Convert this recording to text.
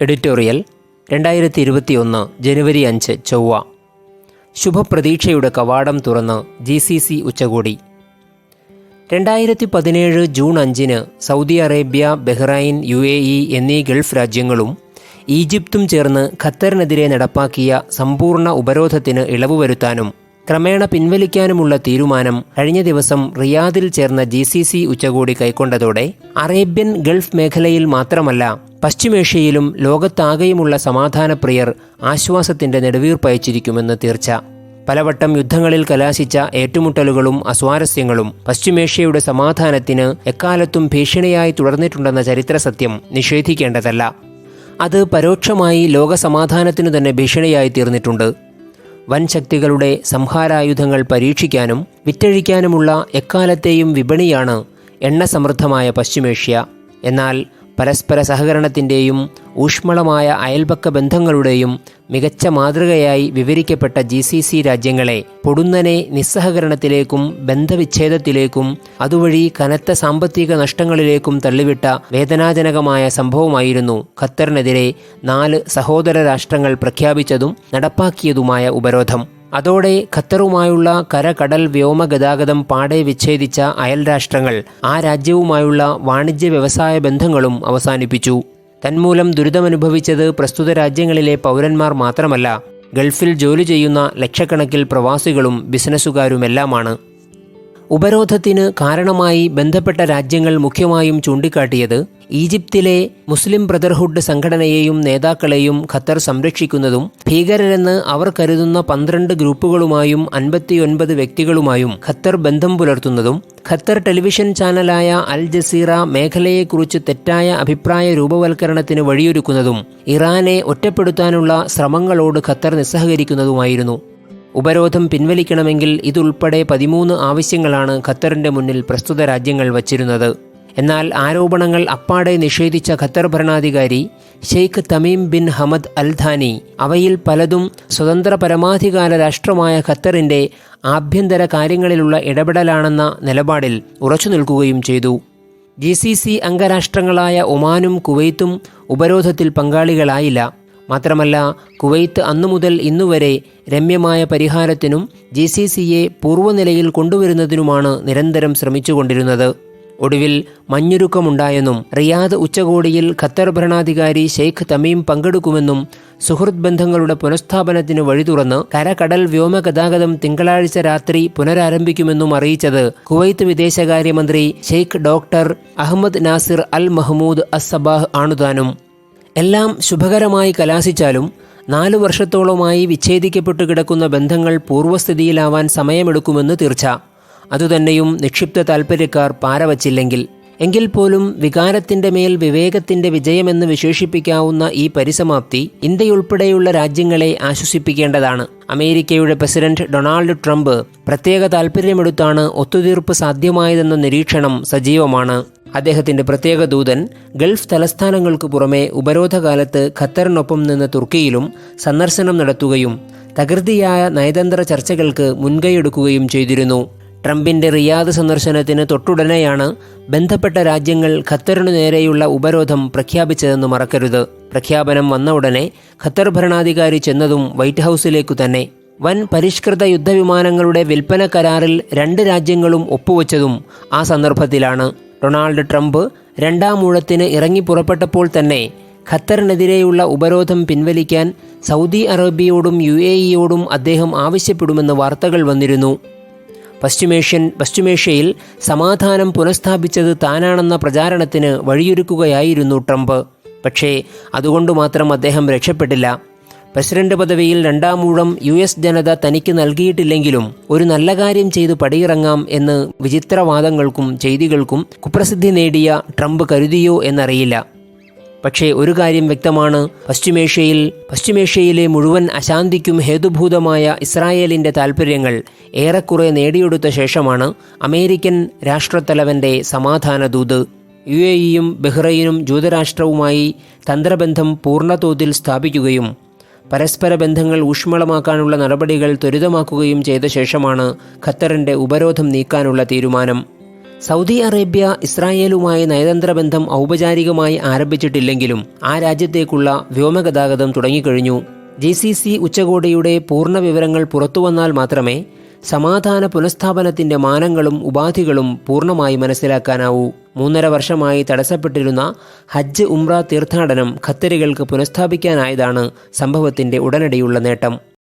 Editorial രണ്ടായിരത്തി ഇരുപത്തിയൊന്ന് ജനുവരി അഞ്ച് ചൊവ്വ. ശുഭപ്രതീക്ഷയുടെ കവാടം തുറന്ന് ജി സി സി ഉച്ചകോടി. രണ്ടായിരത്തി പതിനേഴ് ജൂൺ അഞ്ചിന് Saudi Arabia Bahrain U A E എന്നീ ഗൾഫ് രാജ്യങ്ങളും ഈജിപ്തും ചേർന്ന് ഖത്തറിനെതിരെ നടപ്പാക്കിയ സമ്പൂർണ ഉപരോധത്തിന് ഇളവ് വരുത്താനും ക്രമേണ പിൻവലിക്കാനുമുള്ള തീരുമാനം കഴിഞ്ഞ ദിവസം റിയാദിൽ ചേർന്ന ജി സി സി ഉച്ചകോടി കൈക്കൊണ്ടതോടെ അറേബ്യൻ ഗൾഫ് മേഖലയിൽ മാത്രമല്ല പശ്ചിമേഷ്യയിലും ലോകത്താകെയുമുള്ള സമാധാനപ്രിയർ ആശ്വാസത്തിന്റെ നെടുവീർപ്പയച്ചിരിക്കുമെന്ന് തീർച്ച. പലവട്ടം യുദ്ധങ്ങളിൽ കലാശിച്ച ഏറ്റുമുട്ടലുകളും അസ്വാരസ്യങ്ങളും പശ്ചിമേഷ്യയുടെ സമാധാനത്തിന് എക്കാലത്തും ഭീഷണിയായി തുടർന്നിട്ടുണ്ടെന്ന ചരിത്ര സത്യം നിഷേധിക്കേണ്ടതല്ല. അത് പരോക്ഷമായി ലോകസമാധാനത്തിനു തന്നെ ഭീഷണിയായി തീർന്നിട്ടുണ്ട്. വൻ ശക്തികളുടെ സംഹാരായുധങ്ങൾ പരീക്ഷിക്കാനും വിറ്റഴിക്കാനുമുള്ള എക്കാലത്തെയും വിപണിയാണ് എണ്ണസമൃദ്ധമായ പശ്ചിമേഷ്യ. എന്നാൽ പരസ്പര സഹകരണത്തിന്റെയും ഊഷ്മളമായ അയൽപക്ക ബന്ധങ്ങളുടെയും മികച്ച മാതൃകയായി വിവരിക്കപ്പെട്ട ജി സി സി രാജ്യങ്ങളെ പൊടുന്നനെ നിസ്സഹകരണത്തിലേക്കും ബന്ധവിച്ഛേദത്തിലേക്കും അതുവഴി കനത്ത സാമ്പത്തിക നഷ്ടങ്ങളിലേക്കും തള്ളിവിട്ട വേദനാജനകമായ സംഭവമായിരുന്നു ഖത്തറിനെതിരെ നാല് സഹോദര രാഷ്ട്രങ്ങൾ പ്രഖ്യാപിച്ചതും നടപ്പാക്കിയതുമായ ഉപരോധം. അതോടെ ഖത്തറുമായുള്ള കരകടൽ വ്യോമ ഗതാഗതം പാടെ വിച്ഛേദിച്ച അയൽ രാഷ്ട്രങ്ങൾ ആ രാജ്യവുമായുള്ള വാണിജ്യ വ്യവസായ ബന്ധങ്ങളും അവസാനിപ്പിച്ചു. തന്മൂലം ദുരിതമനുഭവിച്ചത് പ്രസ്തുത രാജ്യങ്ങളിലെ പൗരന്മാർ മാത്രമല്ല ഗൾഫിൽ ജോലി ചെയ്യുന്ന ലക്ഷക്കണക്കിൽ പ്രവാസികളും ബിസിനസ്സുകാരുമെല്ലാമാണ്. ഉപരോധത്തിന് കാരണമായി ബന്ധപ്പെട്ട രാജ്യങ്ങൾ മുഖ്യമായും ചൂണ്ടിക്കാട്ടിയത് ഈജിപ്തിലെ മുസ്ലിം ബ്രദർഹുഡ് സംഘടനയെയും നേതാക്കളെയും ഖത്തർ സംരക്ഷിക്കുന്നതും ഭീകരരെന്ന് അവർ കരുതുന്ന പന്ത്രണ്ട് ഗ്രൂപ്പുകളുമായും അൻപത്തിയൊൻപത് വ്യക്തികളുമായും ഖത്തർ ബന്ധം പുലർത്തുന്നതും ഖത്തർ ടെലിവിഷൻ ചാനലായ അൽ ജസീറ മേഖലയെക്കുറിച്ച് തെറ്റായ അഭിപ്രായ രൂപവൽക്കരണത്തിന് വഴിയൊരുക്കുന്നതും ഇറാനെ ഒറ്റപ്പെടുത്താനുള്ള ശ്രമങ്ങളോട് ഖത്തർ നിസ്സഹകരിക്കുന്നതുമായിരുന്നു. ഉപരോധം പിൻവലിക്കണമെങ്കിൽ ഇതുൾപ്പെടെ പതിമൂന്ന് ആവശ്യങ്ങളാണ് ഖത്തറിന്റെ മുന്നിൽ പ്രസ്തുത രാജ്യങ്ങൾ വച്ചിരുന്നത്. എന്നാൽ ആരോപണങ്ങൾ അപ്പാടെ നിഷേധിച്ച ഖത്തർ ഭരണാധികാരി Sheikh Tamim bin Hamad al Thani അവയിൽ പലതും സ്വതന്ത്ര പരമാധികാര രാഷ്ട്രമായ ഖത്തറിന്റെ ആഭ്യന്തര കാര്യങ്ങളിലുള്ള ഇടപെടലാണെന്ന നിലപാടിൽ ഉറച്ചു നിൽക്കുകയും ചെയ്തു. ജി സി സി അംഗരാഷ്ട്രങ്ങളായ ഒമാനും കുവൈത്തും ഉപരോധത്തിൽ പങ്കാളികളായില്ല. മാത്രമല്ല കുവൈത്ത് അന്നു മുതൽ ഇന്നുവരെ രമ്യമായ പരിഹാരത്തിനും ജി സി സിയെ പൂർവനിലയിൽ കൊണ്ടുവരുന്നതിനുമാണ് നിരന്തരം ശ്രമിച്ചുകൊണ്ടിരുന്നത്. ഒടുവിൽ മഞ്ഞുരുക്കമുണ്ടായെന്നും റിയാദ് ഉച്ചകോടിയിൽ ഖത്തർ ഭരണാധികാരി ഷെയ്ഖ് തമീം പങ്കെടുക്കുമെന്നും സുഹൃത്ത് ബന്ധങ്ങളുടെ പുനഃസ്ഥാപനത്തിന് വഴി തുറന്ന് കരകടൽ വ്യോമ ഗതാഗതം തിങ്കളാഴ്ച രാത്രി പുനരാരംഭിക്കുമെന്നും അറിയിച്ചത് കുവൈത്ത് വിദേശകാര്യമന്ത്രി Sheikh doctor Ahmed Nasser al Mahmoud as Sabah ആണുതാനും. എല്ലാം ശുഭകരമായി കലാശിച്ചാലും നാലു വർഷത്തോളമായി വിച്ഛേദിക്കപ്പെട്ടു കിടക്കുന്ന ബന്ധങ്ങൾ പൂർവസ്ഥിതിയിലാവാൻ സമയമെടുക്കുമെന്ന് തീർച്ച. അതുതന്നെയും നിക്ഷിപ്ത താൽപ്പര്യക്കാർ പാരവച്ചില്ലെങ്കിൽ. എങ്കിൽ പോലും വികാരത്തിന്റെ മേൽ വിവേകത്തിന്റെ വിജയമെന്ന് വിശേഷിപ്പിക്കാവുന്ന ഈ പരിസമാപ്തി ഇന്ത്യയുൾപ്പെടെയുള്ള രാജ്യങ്ങളെ ആശ്വസിപ്പിക്കേണ്ടതാണ്. അമേരിക്കയുടെ പ്രസിഡന്റ് ഡൊണാൾഡ് ട്രംപ് പ്രത്യേക താൽപ്പര്യമെടുത്താണ് ഒത്തുതീർപ്പ് സാധ്യമായതെന്ന നിരീക്ഷണം സജീവമാണ്. അദ്ദേഹത്തിന്റെ പ്രത്യേക ദൂതൻ ഗൾഫ് തലസ്ഥാനങ്ങൾക്ക് പുറമെ ഉപരോധകാലത്ത് ഖത്തറിനൊപ്പം നിന്ന് തുർക്കിയിലും സന്ദർശനം നടത്തുകയും തകൃതിയായ നയതന്ത്ര ചർച്ചകൾക്ക് മുൻകൈയെടുക്കുകയും ചെയ്തിരുന്നു. ട്രംപിന്റെ റിയാദ് സന്ദർശനത്തിന് തൊട്ടുടനെയാണ് ബന്ധപ്പെട്ട രാജ്യങ്ങൾ ഖത്തറിനു നേരെയുള്ള ഉപരോധം പ്രഖ്യാപിച്ചതെന്ന് മറക്കരുത്. പ്രഖ്യാപനം വന്ന ഉടനെ ഖത്തർ ഭരണാധികാരി ചെന്നതും വൈറ്റ് ഹൗസിലേക്കു തന്നെ. വൻ പരിഷ്കൃത യുദ്ധവിമാനങ്ങളുടെ വിൽപ്പന കരാറിൽ രണ്ട് രാജ്യങ്ങളും ഒപ്പുവച്ചതും ആ സന്ദർഭത്തിലാണ്. ഡൊണാൾഡ് ട്രംപ് രണ്ടാം ഊഴത്തിന് ഇറങ്ങി പുറപ്പെട്ടപ്പോൾ തന്നെ ഖത്തറിനെതിരെയുള്ള ഉപരോധം പിൻവലിക്കാൻ സൗദി അറേബ്യയോടും യു എ ഇയോടും അദ്ദേഹം ആവശ്യപ്പെടുമെന്ന് വാർത്തകൾ വന്നിരുന്നു. പശ്ചിമേഷ്യൻ പശ്ചിമേഷ്യയിൽ സമാധാനം പുനഃസ്ഥാപിച്ചത് താനാണെന്ന പ്രചാരണത്തിന് വഴിയൊരുക്കുകയായിരുന്നു ട്രംപ്. പക്ഷേ അതുകൊണ്ട് മാത്രം അദ്ദേഹം രക്ഷപ്പെട്ടില്ല. പ്രസിഡന്റ് പദവിയിൽ രണ്ടാം ഊഴം യു എസ് ജനത തനിക്ക് നൽകിയിട്ടില്ലെങ്കിലും ഒരു നല്ല കാര്യം ചെയ്തു പടിയിറങ്ങാം എന്ന് വിചിത്രവാദങ്ങൾക്കും ചെയ്തികൾക്കും കുപ്രസിദ്ധി നേടിയ ട്രംപ് കരുതിയോ എന്നറിയില്ല. പക്ഷേ ഒരു കാര്യം വ്യക്തമാണ്. പശ്ചിമേഷ്യയിൽ പശ്ചിമേഷ്യയിലെ മുഴുവൻ അശാന്തിക്കും ഹേതുഭൂതമായ ഇസ്രായേലിന്റെ താൽപ്പര്യങ്ങൾ ഏറെക്കുറെ നേടിയെടുത്ത ശേഷമാണ് അമേരിക്കൻ രാഷ്ട്രത്തലവന്റെ സമാധാന ദൂത്. യു എ ഇയും ബഹ്റൈനും ജൂതരാഷ്ട്രവുമായി തന്ത്രബന്ധം പൂർണതോതിൽ സ്ഥാപിക്കുകയും പരസ്പര ബന്ധങ്ങൾ ഊഷ്മളമാക്കാനുള്ള നടപടികൾ ത്വരിതമാക്കുകയും ചെയ്ത ശേഷമാണ് ഖത്തറിന്റെ ഉപരോധം നീക്കാനുള്ള തീരുമാനം. സൗദി അറേബ്യ ഇസ്രായേലുമായി നയതന്ത്ര ബന്ധം ഔപചാരികമായി ആരംഭിച്ചിട്ടില്ലെങ്കിലും ആ രാജ്യത്തേക്കുള്ള വ്യോമഗതാഗതം തുടങ്ങിക്കഴിഞ്ഞു. ജി സി സി ഉച്ചകോടിയുടെ പൂർണ വിവരങ്ങൾ പുറത്തുവന്നാൽ മാത്രമേ സമാധാന പുനഃസ്ഥാപനത്തിന്റെ മാനങ്ങളും ഉപാധികളും പൂർണമായി മനസ്സിലാക്കാനാവൂ. മൂന്നര വർഷമായി തടസ്സപ്പെട്ടിരുന്ന ഹജ്ജ് ഉംറ തീർത്ഥാടനം ഖത്തരികൾക്ക് പുനഃസ്ഥാപിക്കാനായതാണ് സംഭവത്തിന്റെ ഉടനടിയുള്ള നേട്ടം.